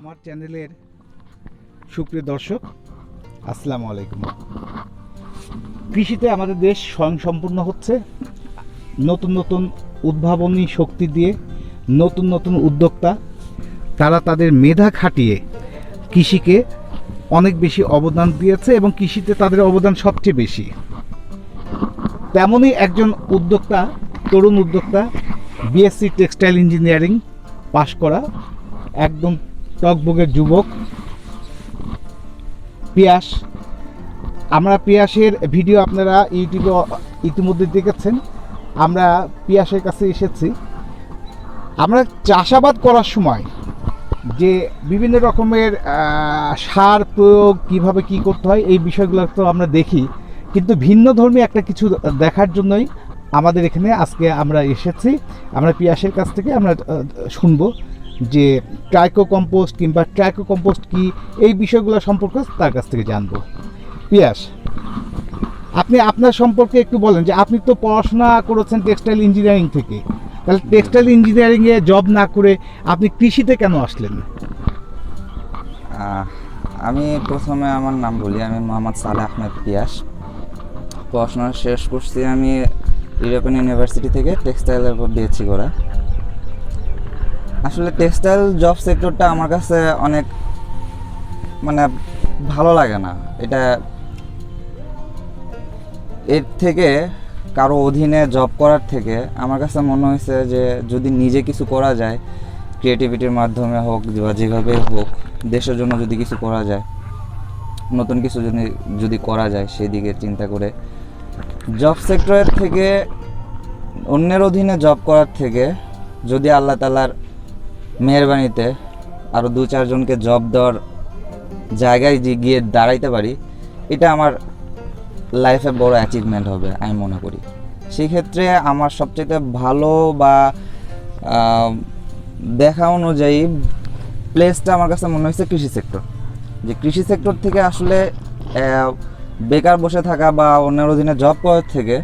আমার চ্যানেলের সুপ্রিয় দর্শক, আসসালামু আলাইকুম। কৃষিতে আমাদের দেশ স্বয়ংসম্পূর্ণ হচ্ছে। নতুন নতুন উদ্ভাবনী শক্তি দিয়ে নতুন নতুন উদ্যোক্তা, তারা তাদের মেধা খাটিয়ে কৃষিকে অনেক বেশি অবদান দিয়েছে এবং কৃষিতে তাদের অবদান সবচেয়ে বেশি। তেমনই একজন উদ্যোক্তা, তরুণ উদ্যোক্তা বিএসসি টেক্সটাইল ইঞ্জিনিয়ারিং পাশ করা একদম টকবগের যুবক, পিয়াস। আমরা পিয়াসের ভিডিও আপনারা ইউটিউবে ইতিমধ্যে দেখেছেন। আমরা পিয়াসের কাছে এসেছি। আমরা চাষাবাদ করার সময় যে বিভিন্ন রকমের সার প্রয়োগ, কীভাবে কি করতে হয়, এই বিষয়গুলো তো আমরা দেখি। কিন্তু ভিন্ন ধর্মী একটা কিছু দেখার জন্যই আমাদের এখানে আজকে আমরা এসেছি। আমরা পিয়াসের কাছ থেকে আমরা শুনব। যে ট্রাইকো কম্পোস্ট কিংবা ট্রাইকো কম্পোস্ট কি, এই বিষয়গুলো সম্পর্কে তার কাছ থেকে জানব। পিয়াস, আপনি আপনার সম্পর্কে একটু বলেন যে আপনি তো পড়াশোনা করেছেন টেক্সটাইল ইঞ্জিনিয়ারিং থেকে। তাহলে টেক্সটাইল ইঞ্জিনিয়ারিংয়ে জব না করে আপনি কৃষিতে কেন আসলেন? আমি প্রথমে আমার নাম বলি, আমি মোহাম্মদ সালে আহমেদ পিয়াস। পড়াশোনা শেষ করছি আমি ইউরোপিয়ান ইউনিভার্সিটি থেকে টেক্সটাইলের উপর দিয়েছি করা। আসলে টেক্সটাইল জব সেক্টরটা আমার কাছে অনেক মানে ভালো লাগে না। এটা এর থেকে কারও অধীনে জব করার থেকে আমার কাছে মনে হয়েছে যে যদি নিজে কিছু করা যায় ক্রিয়েটিভিটির মাধ্যমে হোক বা যেভাবে হোক, দেশের জন্য যদি কিছু করা যায়, নতুন কিছু যদি যদি করা যায় সেদিকে চিন্তা করে জব সেক্টরের থেকে অন্যের অধীনে জব করার থেকে যদি আল্লাহ তালার মেহরবানিতে আরও দু চারজনকে জব দেওয়ার জায়গায় যে গিয়ে দাঁড়াইতে পারি, এটা আমার লাইফে বড় অ্যাচিভমেন্ট হবে, আমি মনে করি। সেক্ষেত্রে আমার সবচেয়ে ভালো বা দেখা অনুযায়ী প্লেসটা আমার কাছে মনে হয়েছে কৃষি সেক্টর যে কৃষি সেক্টর থেকে আসলে বেকার বসে থাকা বা অন্যের অধীনে জব করার থেকে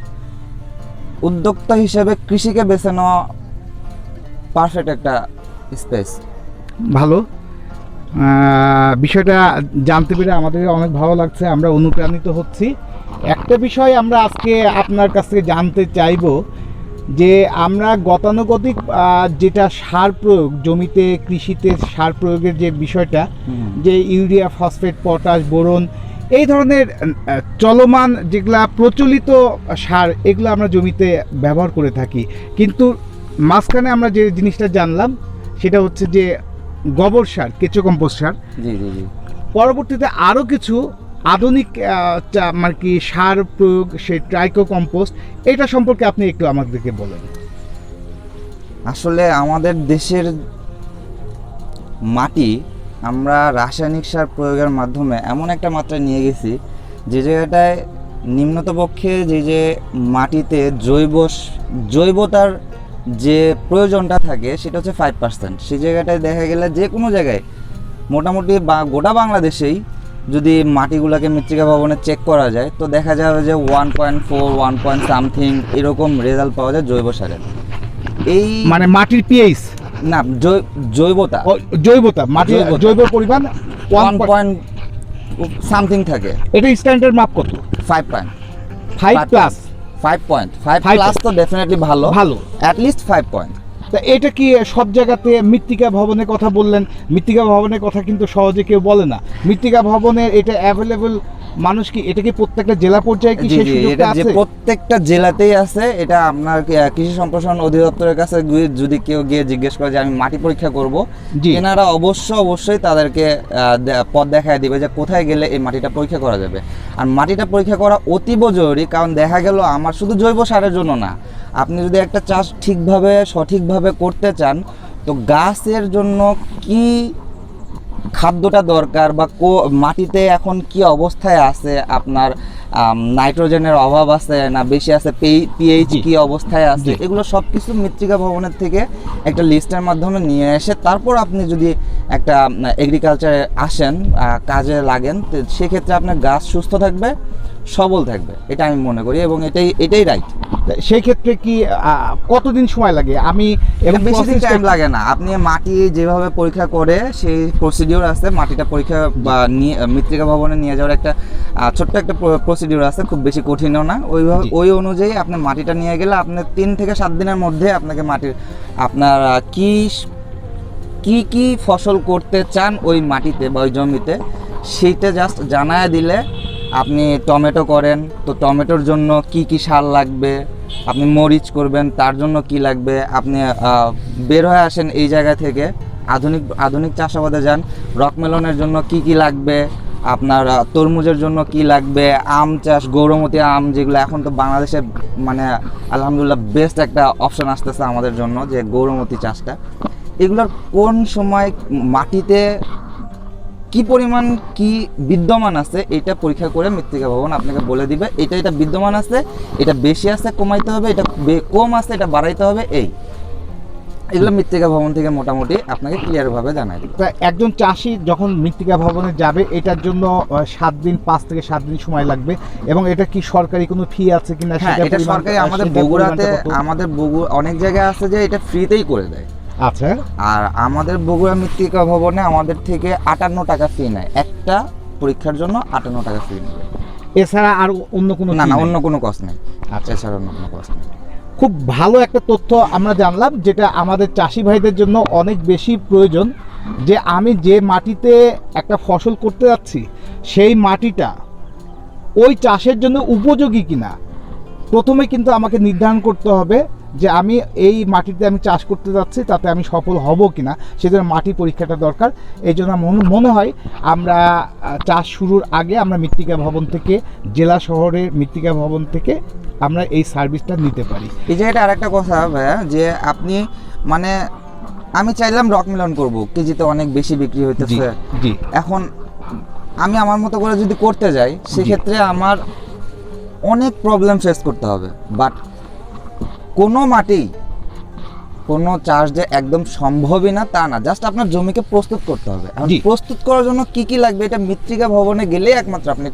উদ্যোক্তা হিসেবে কৃষিকে বেছে নেওয়া পারফেক্ট একটা স্পেস। ভালো। বিষয়টা জানতে পেরে আমাদের অনেক ভালো লাগছে আমরা অনুপ্রাণিত হচ্ছি। একটা বিষয় আমরা আজকে আপনার কাছ থেকে জানতে চাইব যে আমরা গতানুগতিক যেটা সার প্রয়োগ জমিতে কৃষিতে সার প্রয়োগের যে বিষয়টা যে ইউরিয়া ফসফেট পটাশ বোরন এই ধরনের চলমান যেগুলা প্রচলিত সার এগুলো আমরা জমিতে ব্যবহার করে থাকি। কিন্তু মাঝখানে আমরা যে জিনিসটা জানলাম সেটা হচ্ছে যে গোবর সার কেঁচো কম্পোস্ট সার। জি জি জি। পরবর্তীতে আরও কিছু আধুনিক চা- মানে কি সার প্রয়োগ সেই ট্রাইকো কম্পোস্ট এটা সম্পর্কে আপনি একটু আমাদেরকে বলেন। আসলে আমাদের দেশের মাটি আমরা রাসায়নিক সার প্রয়োগের মাধ্যমে এমন একটা মাত্রায় নিয়ে গেছি যে জায়গাটায় নিম্নতপক্ষে যে যে মাটিতে জৈব জৈবতার যে প্রয়োজনটা থাকে সেটা হচ্ছে ফাইভ পার্সেন্ট সেই জায়গাটায় দেখা গেলে যে কোনো জায়গায় মোটামুটি বা গোটা বাংলাদেশেই যদি মাটিগুলোকে মৃত্তিকা ভবনে চেক করা যায় তো দেখা যাবে যে one point four one point something এরকম রেজাল্ট পাওয়া যায় জৈব সারের। এই মানে মাটির পিএইচ না জৈবতা। জৈবতা মাটির জৈব পরিমাণ ওয়ান পয়েন্ট সামথিং থাকে। এটা স্ট্যান্ডার্ড মাপ কত? Five point five plus five point five plus তো ডেফিনেটলি ভালো। ভালো। অ্যাট লিস্ট ফাইভ পয়েন্ট তা এটা কি সব জায়গাতে মৃত্তিকা ভবনের কথা বললেন? মৃত্তিকা ভবনের কথা কিন্তু সহজে কেউ বলে না। মৃত্তিকা ভবনের এটা অ্যাভেলেবল মানুষ কি এটা কি প্রত্যেকটা জেলা পর্যায়ে কি সেই সুযোগটা আছে? প্রত্যেকটা জেলাতেই আছে এটা আপনার কৃষি সম্প্রসারণ অধিদপ্তরের কাছে যদি কেউ গিয়ে জিজ্ঞেস করে যে আমি মাটি পরীক্ষা করব এনারা অবশ্য অবশ্যই তাদেরকে পথ দেখায় দিবে যে কোথায় গেলে এই মাটিটা পরীক্ষা করা যাবে। আর মাটিটা পরীক্ষা করা অতীব জরুরি কারণ দেখা গেল আমার শুধু জৈব সারের জন্য না আপনি যদি একটা চাষ ঠিকভাবে সঠিকভাবে করতে চান তো গাছের জন্য কি খাদ্যটা দরকার বা কো মাটিতে এখন কি অবস্থায় আছে? আপনার নাইট্রোজেনের অভাব আছে না বেশি আছে? পিএইচ। কি অবস্থায় আছে? এগুলো সব কিছু মৃত্তিকা ভবনের থেকে একটা লিস্টের মাধ্যমে নিয়ে এসে তারপর আপনি যদি একটা এগ্রিকালচারে আসেন কাজে লাগেন তো সেক্ষেত্রে আপনার গাছ সুস্থ থাকবে সবল থাকবে। এটা আমি মনে করি এবং এটাই এটাই রাইট সেই ক্ষেত্রে কি কতদিন সময় লাগে? আমি বেশি দিন টাইম লাগে না। আপনি মাটি যেভাবে পরীক্ষা করে সেই প্রসিডিওর আছে মাটিটা পরীক্ষা বা নিয়ে মৃত্তিকা ভবনে নিয়ে যাওয়ার একটা ছোট্ট একটা প্রসিডিওর আছে খুব বেশি কঠিনও না। ওইভাবে ওই অনুযায়ী আপনি মাটিটা নিয়ে গেলে আপনার তিন থেকে সাত দিনের মধ্যে আপনাকে মাটির আপনার কি কি কি ফসল করতে চান ওই মাটিতে বা ওই জমিতে সেইটা জাস্ট জানায় দিলে আপনি টমেটো করেন, তো টমেটোর জন্য কি কি সার লাগবে? আপনি মরিচ করবেন, তার জন্য কি লাগবে? আপনি বের হয়ে আসেন এই জায়গা থেকে। আধুনিক আধুনিক চাষাবাদে যান। রকমেলনের জন্য কি কি লাগবে? আপনার তরমুজের জন্য কি লাগবে? আম চাষ, গৌরমতি আম যেগুলো এখন তো বাংলাদেশে মানে আলহামদুলিল্লাহ বেস্ট একটা অপশন আসতেছে আমাদের জন্য, যে গৌরমতি চাষটা। এগুলোর কোন সময় মাটিতে কি পরিমাণ কি বিদ্যমান আছে এটা পরীক্ষা করে মৃত্তিকা ভবন আপনাকে বলে দিবে। এটা এটা বিদ্যমান আছে এটা বেশি আছে কমাইতে হবে এটা কম আছে এটা বাড়াইতে হবে এই। এগুলো মৃত্তিকা ভবন থেকে মোটামুটি আপনাকে ক্লিয়ার ভাবে জানাই দিবে। তা একজন চাষি যখন মৃত্তিকা ভবনে যাবে এটার জন্য সাত দিন পাঁচ থেকে সাত দিন সময় লাগবে। এবং এটা কি সরকারি কোনো ফি আছে কিনা হ্যাঁ এটা সরকারি আমাদের বগুড়াতে আমাদের বগুড়া অনেক জায়গায় আছে যে এটা ফ্রিতেই করে দেয়। আচ্ছা। আর আমাদের বগুড়া মৃত্তিকা ভবনে আমাদের থেকে আটান্ন টাকা ফি নেয়। একটা পরীক্ষার জন্য আটান্ন টাকা ফি নেবে। এছাড়া আর অন্য কোনো না না অন্য কোনো কস্ট নেই। আচ্ছা। এছাড়া অন্য কোনো কস্ট নেই। খুব ভালো একটা তথ্য আমরা জানলাম যেটা আমাদের চাষি ভাইদের জন্য অনেক বেশি প্রয়োজন যে আমি যে মাটিতে একটা ফসল করতে যাচ্ছি সেই মাটিটা ওই চাষের জন্য উপযোগী কিনা? প্রথমে কিন্তু আমাকে নির্ধারণ করতে হবে যে আমি এই মাটিতে আমি চাষ করতে যাচ্ছি তাতে আমি সফল হব কি কিনা সেজন্য মাটি পরীক্ষাটা দরকার। এই জন্য মনে- হয় আমরা চাষ শুরুর আগে আমরা মৃত্তিকা ভবন থেকে জেলা শহরের মৃত্তিকা ভবন থেকে আমরা এই সার্ভিসটা নিতে পারি। এই জায়গাটা আরেকটা কথা ভাইয়া যে আপনি মানে আমি চাইলাম রক মিলন করব কেজিতে অনেক বেশি বিক্রি হইতেছে। জি এখন আমি আমার মতো করে যদি করতে যাই সেক্ষেত্রে আমার অনেক প্রবলেম ফেস করতে হবে। বাট কোনো মাটি কোনো চাষ যে একদম সম্ভবই না তা না জাস্ট আপনার জমিকে প্রস্তুত করতে হবে। প্রস্তুত করার জন্য কি কি লাগবে এটা মৃত্তিকা ভবনে গেলেই একমাত্র আপনি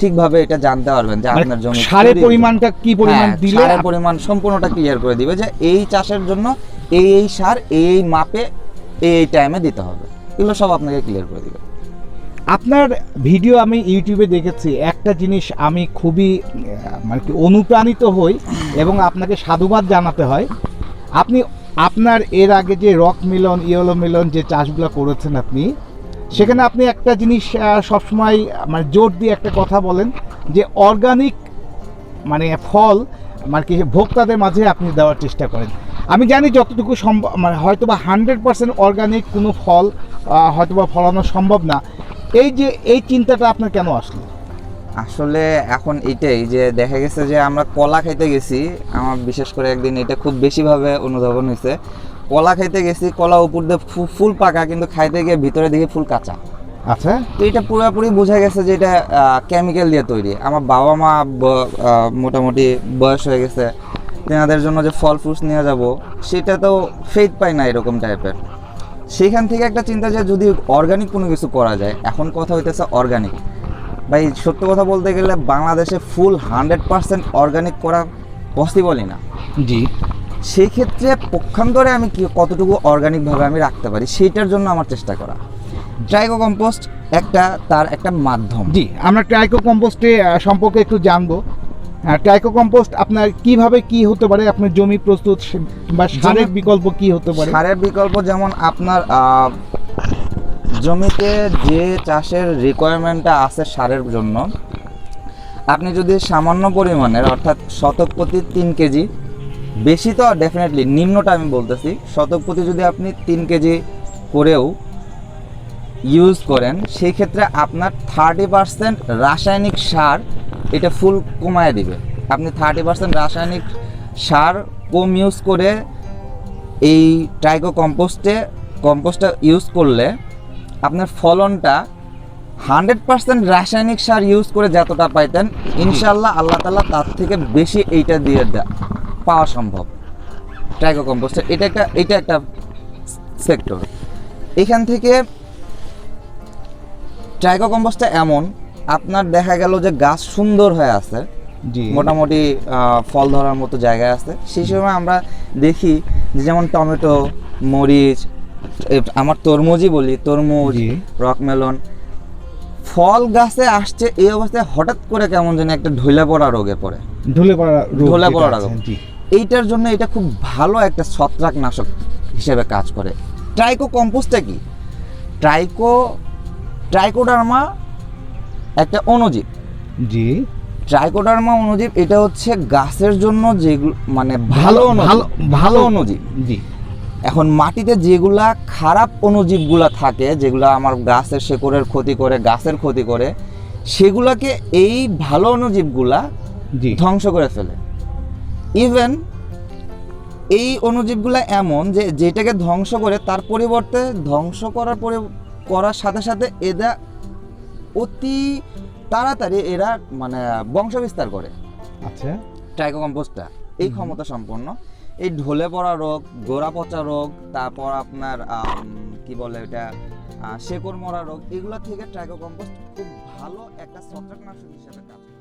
ঠিকভাবে এটা জানতে পারবেন যে আপনার জমি মানে সারের পরিমাণটা কি পরিমাণ হ্যাঁ, দিলে সারের পরিমাণ সম্পূর্ণটা ক্লিয়ার করে দিবে যে এই চাষের জন্য এই এই সার এই মাপে এই এই টাইমে দিতে হবে। এগুলো সব আপনাকে ক্লিয়ার করে দিবে। আপনার ভিডিও আমি ইউটিউবে দেখেছি একটা জিনিস আমি খুবই মানে কি অনুপ্রাণিত হই এবং আপনাকে সাধুবাদ জানাতে হয়। আপনি আপনার এর আগে যে রক মিলন, ইয়েলো মিলন যে চাষগুলো করেছেন আপনি, সেখানে আপনি একটা জিনিস সবসময় মানে জোর দিয়ে একটা কথা বলেন যে অর্গানিক মানে ফল মানে কি ভোক্তাদের মাঝে আপনি দেওয়ার চেষ্টা করেন। আমি জানি যতটুকু সম্ভব মানে হয়তো বা হান্ড্রেড পার্সেন্ট অর্গানিক কোনো ফল হয়তো বা ফলানো সম্ভব না। এই যে, এই চিন্তাটা আপনার কেন আসলো? আসলে এখন এটাই যে দেখা গেছে যে আমরা কলা খাইতে গেছি আমার বিশেষ করে একদিন এটা খুব বেশিভাবে অনুধাবন হয়েছে। কলা খাইতে গেছি কলা উপর দিয়ে ফুল পাকা কিন্তু খাইতে গিয়ে ভিতরে দেখি ফুল কাঁচা। আচ্ছা। তো এটা পুরোপুরি বোঝা গেছে যে এটা কেমিক্যাল দিয়ে তৈরি। আমার বাবা মা মোটামুটি বয়স হয়ে গেছে তেনাদের জন্য যে ফল ফ্রুটস নিয়ে যাব সেটা তো ফেট পায় না এরকম টাইপের সেখান থেকে একটা চিন্তা যে যদি অর্গানিক কোনো কিছু করা যায় এখন কথা হইতেছে অর্গানিক ভাই সত্য কথা বলতে গেলে বাংলাদেশে ফুল হান্ড্রেড পার্সেন্ট অর্গানিক করা পসিবলই না। জি। সেই ক্ষেত্রে পক্ষান্তরে আমি কি কতটুকু অর্গানিকভাবে আমি রাখতে পারি সেইটার জন্য আমার চেষ্টা করা। ট্রাইকো কম্পোস্ট একটা তার একটা মাধ্যম। জি আমরা ট্রাইকো কম্পোস্টে সম্পর্কে একটু জানব। ট্রাইকো কম্পোস্ট আপনার কীভাবে কি হতে পারে? আপনার জমি প্রস্তুত বা সারের বিকল্প কি হতে পারে? সারের বিকল্প যেমন আপনার জমিতে যে চাষের রিকোয়ারমেন্টটা আছে সারের জন্য, আপনি যদি সামান্য পরিমাণের, অর্থাৎ শতক প্রতি তিন কেজি, বেশি তো ডেফিনেটলি নিম্নটা আমি বলতেছি শতক প্রতি যদি আপনি তিন কেজি করেও ইউজ করেন সেই ক্ষেত্রে আপনার থার্টি পার্সেন্ট রাসায়নিক সার এটা ফুল কমায় দিবে। আপনি থার্টি পার্সেন্ট রাসায়নিক সার কম ইউজ করে এই ট্রাইকো কম্পোস্টে কম্পোস্টটা ইউজ করলে আপনার ফলনটা হান্ড্রেড পার্সেন্ট রাসায়নিক সার ইউজ করে যতটা পাইতেন ইনশাল্লাহ আল্লাহ তালা তার থেকে বেশি এইটা দিয়ে দেয় পাওয়া সম্ভব। ট্রাইকো কম্পোস্টার এটা একটা এটা একটা সেক্টর। এখান থেকে ট্রাইকো কম্পোস্টটা এমন আপনার দেখা গেল যে গাছ সুন্দর হয়ে আছে মোটামুটি ফল ধরার মতো জায়গায় আছে। সেই সময় আমরা দেখি যে যেমন টমেটো মরিচ আমার তরমুজই বলি তরমুজ। রকমেলন ফল গাছে আসছে এই অবস্থায় হঠাৎ করে কেমন যেন একটা ঢইলা পড়া রোগে পড়ে। ঢলে পড়া রোগ ঢলে পড়া রোগ। এইটার জন্য এটা খুব ভালো একটা ছত্রাকনাশক হিসেবে কাজ করে। ট্রাইকো কম্পোস্টটা কি? ট্রাইকো ট্রাইকোডার্মা একটা অণুজীব। জি। ট্রাইকোডার্মা অণুজীব এটা হচ্ছে গাছের জন্য যেগুলো মানে ভালো ভালো ভালো অণুজীব। জি। এখন মাটিতে যেগুলা খারাপ অণুজীবগুলা থাকে যেগুলা আমার গাছের শেকড়ের ক্ষতি করে গাছের ক্ষতি করে সেগুলাকে এই ভালো অণুজীবগুলা জি। ধ্বংস করে ফেলে। ইভেন এই অণুজীবগুলো এমন যে যেটাকে ধ্বংস করে তার পরিবর্তে ধ্বংস করার পরে করার সাথে সাথে এরা অতি তাড়াতাড়ি এরা মানে বংশ বিস্তার করে। আচ্ছা। ট্রাইকোকম্পোস্টটা এই ক্ষমতা সম্পন্ন। এই ঢলে পড়া রোগ, গোড়া পচা রোগ, তারপর আপনার কি বলে এটা শেকড় মরা রোগ, এগুলো থেকে ট্রাইকো ট্রাইকোকম্পোস্ট খুব ভালো একটা ছত্রাকনাশক হিসেবে কাজ করে।